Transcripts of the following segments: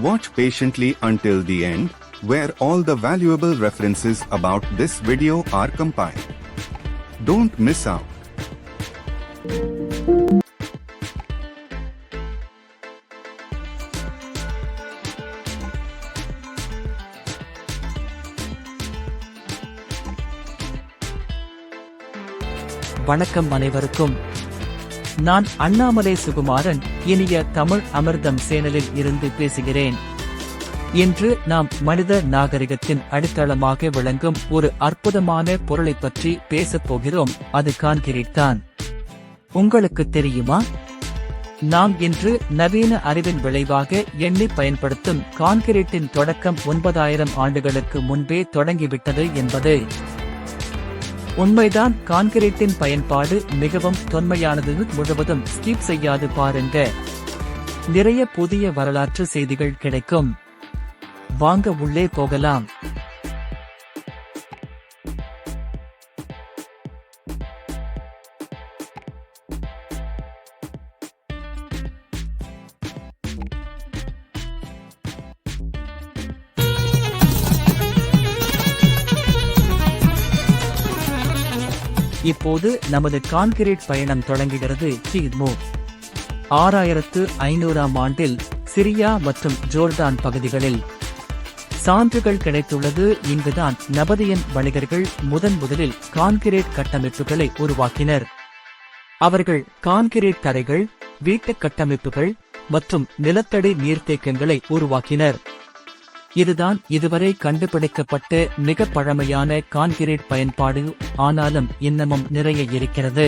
Watch patiently until the end, where all the valuable references about this video are compiled. Don't miss out. வணக்கம் அனைவருக்கும் நான் அண்ணாமலை சுகுமாரன் இனிய தமிழ் அமிர்தம் சேனலில் இருந்து பேசுகிறேன். இன்று நாம் மனித நாகரிகத்தின் அடித்தளமாக விளங்கும் ஒரு அற்புதமான பொருளைப் பற்றி பேசப் போகிறோம் அது கான்கிரீட் தான். உங்களுக்கு தெரியுமா? நாம் இன்று நவீன அறிவின் விளைவாக எண்ணி பயன்படுத்தும் கான்கிரீட்டின் தொடக்கம் ஒன்பதாயிரம் ஆண்டுகளுக்கு முன்பே தொடங்கிவிட்டது என்பது உண்மைதான் கான்கிரீட்டின் பயன்பாடு மிகவும் தொன்மையானது முழுவதும் ஸ்கிப் செய்யாது பாருங்க. நிறைய புதிய வரலாற்று செய்திகள் கிடைக்கும். வாங்க உள்ளே போகலாம். இப்போது நமது கான்கிரீட் பயணம் தொடங்குகிறது கிமு ஆறாயிரத்து ஐநூறாம் ஆண்டில் சிரியா மற்றும் ஜோர்டான் பகுதிகளில் சான்றுகள் கிடைத்துள்ளது. இங்குதான் நபதியன் வணிகர்கள் முதன் முதலில் கான்கிரீட் கட்டமைப்புகளை உருவாக்கினர். அவர்கள் கான்கிரீட் தரைகள் வீட்டு கட்டமைப்புகள் மற்றும் நிலத்தடி நீர்த்தேக்கங்களை உருவாக்கினர். இதுதான் இதுவரை கண்டுபிடிக்கப்பட்ட மிக பழமையான கான்கிரீட் பயன்பாடு. ஆனாலும் இன்னமும் நிறைய இருக்கிறது.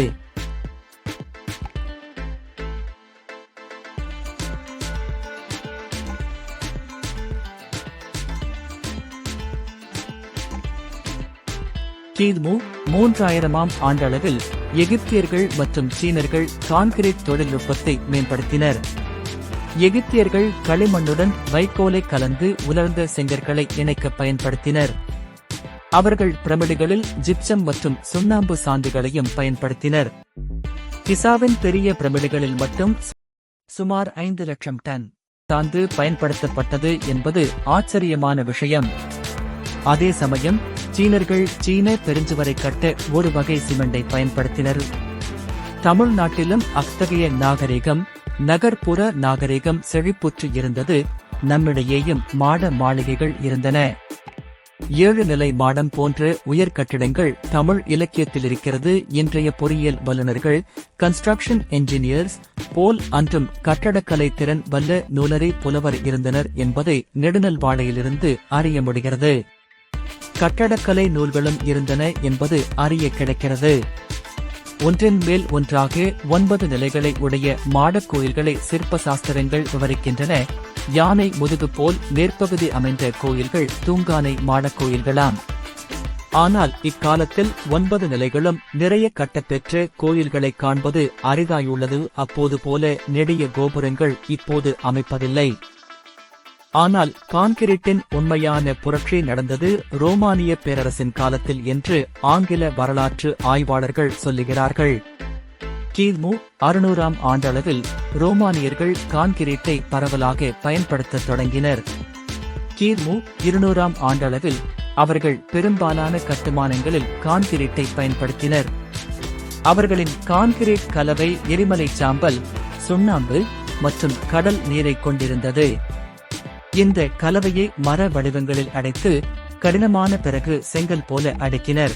கிமு மூன்றாயிரமாம் ஆண்டளவில் எகிப்தியர்கள் மற்றும் சீனர்கள் கான்கிரீட் தொழில்நுட்பத்தை மேம்படுத்தினர். எகிப்தியர்கள் களிமண்ணுடன் வைக்கோலை கலந்து உலர்ந்த செங்கற்களை இணைக்க பயன்படுத்தினர். அவர்கள் பிரமிடுகளில் ஜிப்சம் மற்றும் சுண்ணாம்பு சாந்துகளையும் பயன்படுத்தினர். கிசாவின் பெரிய பிரமிடுகளில் மட்டும் சுமார் ஐந்து லட்சம் டன் சாந்து பயன்படுத்தப்பட்டது என்பது ஆச்சரியமான விஷயம். அதே சமயம் சீனர்கள் சீன பெருஞ்சுவரை கட்ட ஒரு வகை சிமெண்டை பயன்படுத்தினர். தமிழ்நாட்டிலும் அத்தகைய நாகரிகம் நகர்ப்புற நாகரிகம் செழிப்புற்று இருந்தது. நம்மிடையேயும் மாட மாளிகைகள் இருந்தன. ஏழு நிலை மாடம் போன்ற உயர் கட்டிடங்கள் தமிழ் இலக்கியத்தில் இருக்கிறது. இன்றைய பொறியியல் வல்லுநர்கள் கன்ஸ்ட்ரக்ஷன் என்ஜினியர்ஸ் போல் அன்றும் கட்டடக்கலை திறன் வல்ல நூலரை புலவர் இருந்தனர் என்பதை நெடுநல்வாழையிலிருந்து அறிய முடிகிறது. கட்டடக்கலை நூல்களும் இருந்தன என்பது அறிய கிடைக்கிறது. ஒன்றின் மேல் ஒன்றாக ஒன்பது நிலைகளை உடைய மாடக் கோயில்களை சிற்ப சாஸ்திரங்கள் விவரிக்கின்றன. யானை முதுகு போல் மேற்பகுதி அமைந்த கோயில்கள் தூங்கானை மாடக் கோயில்களாம். ஆனால் இக்காலத்தில் ஒன்பது நிலைகளும் நிறைய கட்டப்பெற்ற கோயில்களை காண்பது அரிதாயுள்ளது. அப்போது போல நெடிய கோபுரங்கள் இப்போது அமைப்பதில்லை. ஆனால் கான்கிரீட்டின் உண்மையான புரட்சி நடந்தது ரோமானிய பேரரசின் காலத்தில் என்று ஆங்கில வரலாற்று ஆய்வாளர்கள் சொல்லுகிறார்கள். கிமு அறுநூறாம் ஆண்டளவில் ரோமானியர்கள் கான்கிரீட்டை பரவலாக பயன்படுத்த தொடங்கினர். கிமு இருநூறாம் ஆண்டளவில் அவர்கள் பெரும்பாலான கட்டுமானங்களில் கான்கிரீட்டை பயன்படுத்தினர். அவர்களின் கான்கிரீட் கலவை எரிமலை சாம்பல் சுண்ணாம்பு மற்றும் கடல் நீரை கொண்டிருந்தது. இந்த கலவையை மர வடிவங்களில் அடைத்து கடினமான பிறகு செங்கல் போல அடுக்கினர்.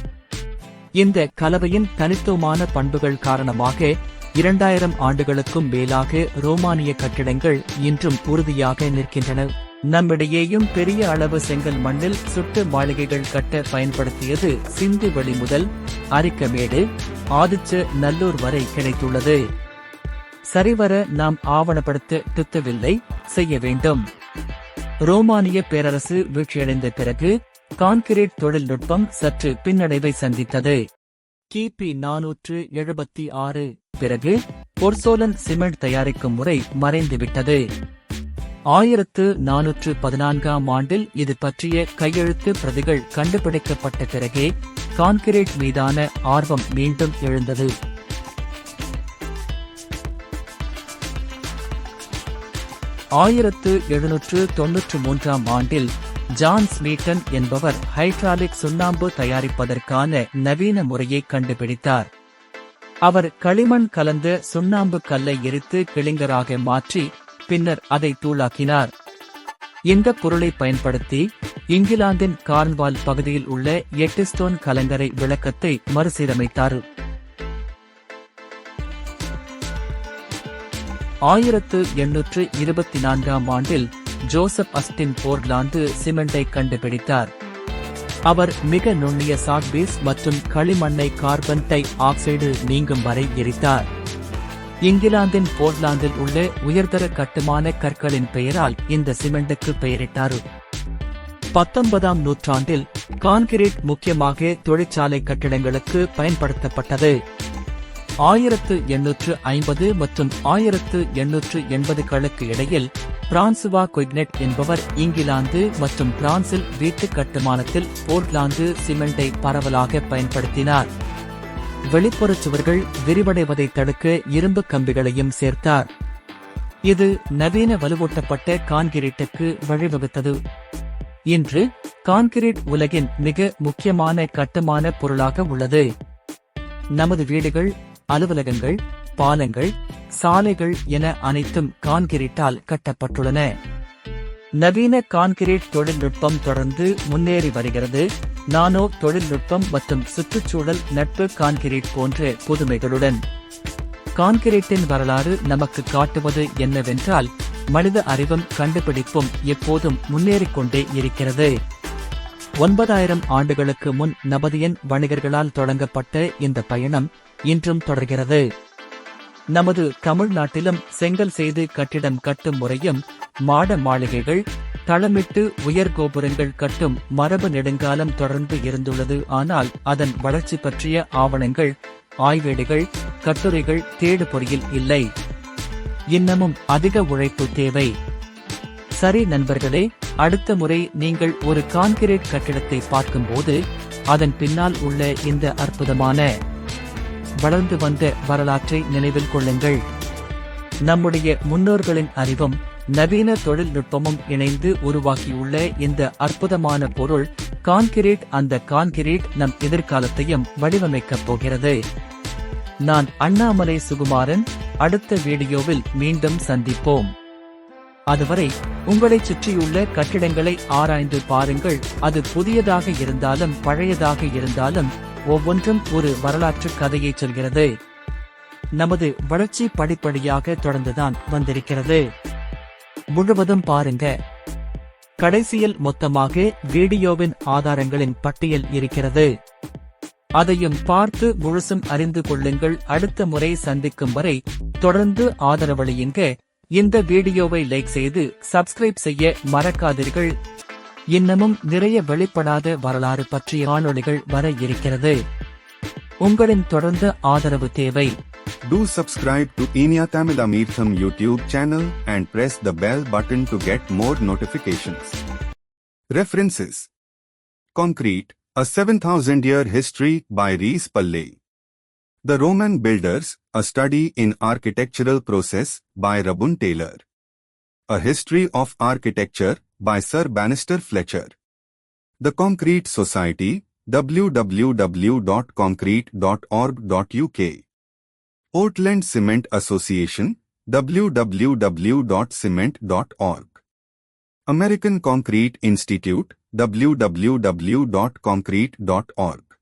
இந்த கலவையின் தனித்துவமான பண்புகள் காரணமாக இரண்டாயிரம் ஆண்டுகளுக்கும் மேலாக ரோமானிய கட்டிடங்கள் இன்றும் உறுதியாக நிற்கின்றன. நம்மிடையேயும் பெரிய அளவு செங்கல் மண்ணில் சுட்டு மாளிகைகள் கட்ட பயன்படுத்தியது சிந்து வெளி முதல் அரிக்கமேடு ஆதிச்ச நல்லூர் வரை கிடைத்துள்ளது. சரிவர நாம் ஆவணப்படுத்த திட்டவில்லை செய்ய வேண்டும். ரோமானிய பேரரசு வீழ்ச்சியடைந்த பிறகு கான்கிரீட் தொழில்நுட்பம் சற்று பின்னடைவை சந்தித்தது. கிபி நானூற்று எழுபத்தி ஆறு. பிறகு பொர்சோலன் சிமெண்ட் தயாரிக்கும் முறை மறைந்துவிட்டது. ஆயிரத்து நானூற்று பதினான்காம் ஆண்டில் இது பற்றிய கையெழுத்து பிரதிகள் கண்டுபிடிக்கப்பட்ட பிறகே கான்கிரீட் மீதான ஆர்வம் மீண்டும் எழுந்தது. ஆயிரத்து எழுநூற்று தொன்னூற்று மூன்றாம் ஆண்டில் ஜான் ஸ்மீட்டன் என்பவர் ஹைட்ராலிக் சுண்ணாம்பு தயாரிப்பதற்கான நவீன முறையை கண்டுபிடித்தார். அவர் களிமண் கலந்த சுண்ணாம்பு கல்லை எரித்து கிளிங்கராக மாற்றி பின்னர் அதை தூளாக்கினார். இந்த பொருளை பயன்படுத்தி இங்கிலாந்தின் கார்ன்வால் பகுதியில் உள்ள எட்டிஸ்டோன் கலங்கரை விளக்கத்தை மறுசீரமைத்தார். ஆயிரத்து எண்ணூற்று இருபத்தி நான்காம் ஆண்டில் ஜோசப் அஸ்டின் போர்லாந்து சிமெண்டை கண்டுபிடித்தார். அவர் மிக நுண்ணிய சாக்பீஸ் மற்றும் களிமண்ணை கார்பன் டை ஆக்சைடு நீங்கும் வரை எரித்தார். இங்கிலாந்தின் போர்ட்லாந்தில் உள்ள உயர்தர கட்டுமான கற்களின் பெயரால் இந்த சிமெண்டுக்கு பெயரிட்டார். பத்தொன்பதாம் நூற்றாண்டில் கான்கிரீட் முக்கியமாக தொழிற்சாலை கட்டிடங்களுக்கு பயன்படுத்தப்பட்டது. ஆயிரத்து எண்ணூற்று ஐம்பது மற்றும் ஆயிரத்து எண்ணூற்று எண்பதுகளுக்கு இடையில் பிரான்சுவா கொய்னெட் என்பவர் இங்கிலாந்து மற்றும் பிரான்சில் வீட்டு கட்டுமானத்தில் போர்ட்லாந்து சிமெண்டை பரவலாக பயன்படுத்தினார். வெளிப்புறச் சுவர்கள் விரிவடைவதை தடுக்க இரும்பு கம்பிகளையும் சேர்த்தார். இது நவீன வலுவூட்டப்பட்ட கான்கிரீட்டுக்கு வழிவகுத்தது. இன்று கான்கிரீட் உலகின் மிக முக்கியமான கட்டுமான பொருளாக உள்ளது. நமது வீடுகள் அலுவலகங்கள் பாலங்கள் சாலைகள் என அனைத்தும் கான்கிரீட்டால் கட்டப்பட்டுள்ளன. நவீன கான்கிரீட் தொழில்நுட்பம் தொடர்ந்து முன்னேறி வருகிறது. நானோ தொழில்நுட்பம் மற்றும் சுற்றுச்சூழல் நட்பு கான்கிரீட் போன்ற புதுமைகளுடன். கான்கிரீட்டின் வரலாறு நமக்கு காட்டுவது என்னவென்றால் மனித அறிவும் கண்டுபிடிப்பும் எப்போதும் முன்னேறிக்கொண்டே இருக்கிறது. ஒன்பதாயிரம் ஆண்டுகளுக்கு முன் நபதியன் வணிகர்களால் தொடங்கப்பட்ட இந்த பயணம் இன்றும் தொடர்கிறது. நமது தமிழ்நாட்டிலும் செங்கல் செய்து கட்டிடம் கட்டும் முறையும் மாட மாளிகைகள் தளமிட்டு உயர் கோபுரங்கள் கட்டும் மரபு நெடுங்காலம் தொடர்ந்து இருந்துள்ளது. ஆனால் அதன் வளர்ச்சி பற்றிய ஆவணங்கள் ஆய்வேடுகள் கட்டுரைகள் தேடுபொறியில் இல்லை. இன்னமும் அதிக உழைப்பு தேவை. சரி நண்பர்களே அடுத்த முறை நீங்கள் ஒரு கான்கிரீட் கட்டிடத்தை பார்க்கும்போது அதன் பின்னால் உள்ள இந்த அற்புதமான வளர்ந்து வந்த வரலாற்றை நினைவில் கொள்ளுங்கள். நம்முடைய முன்னோர்களின் அறிவும் நவீன தொழில்நுட்பமும் இணைந்து உருவாக்கியுள்ள இந்த அற்புதமான பொருள் கான்கிரீட். அந்த கான்கிரீட் நம் எதிர்காலத்தையும் வடிவமைக்கப் போகிறது. நான் அண்ணாமலை சுகுமாரன். அடுத்த வீடியோவில் மீண்டும் சந்திப்போம். அதுவரை உங்களை சுற்றியுள்ள கட்டிடங்களை ஆராய்ந்து பாருங்கள். அது புதியதாக இருந்தாலும் பழையதாக இருந்தாலும் ஒவ்வொன்றும் ஒரு வரலாற்று கதையை சொல்கிறது. நமது வளர்ச்சி படிப்படியாக தொடர்ந்துதான் வந்திருக்கிறது. முழுவதும் பாருங்க. கடைசியில் மொத்தமாக வீடியோவின் ஆதாரங்களின் பட்டியல் இருக்கிறது. அதையும் பார்த்து முழுசும் அறிந்து கொள்ளுங்கள். அடுத்த முறை சந்திக்கும் வரை தொடர்ந்து ஆதரவளியுங்க. இந்த வீடியோவை லைக் செய்து சப்ஸ்கிரைப் செய்ய மறக்காதீர்கள் இன்னமும் நிறைய வெளிப்படாத வரலாறு பற்றிய காணொளிகள் வர இருக்கிறது உங்களின் தொடர்ந்து ஆதரவு தேவை Do subscribe to Inia Tamil Amirtham YouTube channel and press the bell button to get more notifications. References Concrete, a 7000 year history by Rees Palley. The Roman Builders, a study in architectural process by Rabun Taylor. A history of architecture by Sir Bannister Fletcher. The Concrete Society, www.concrete.org.uk. Portland Cement Association, www.cement.org. American Concrete Institute, www.concrete.org.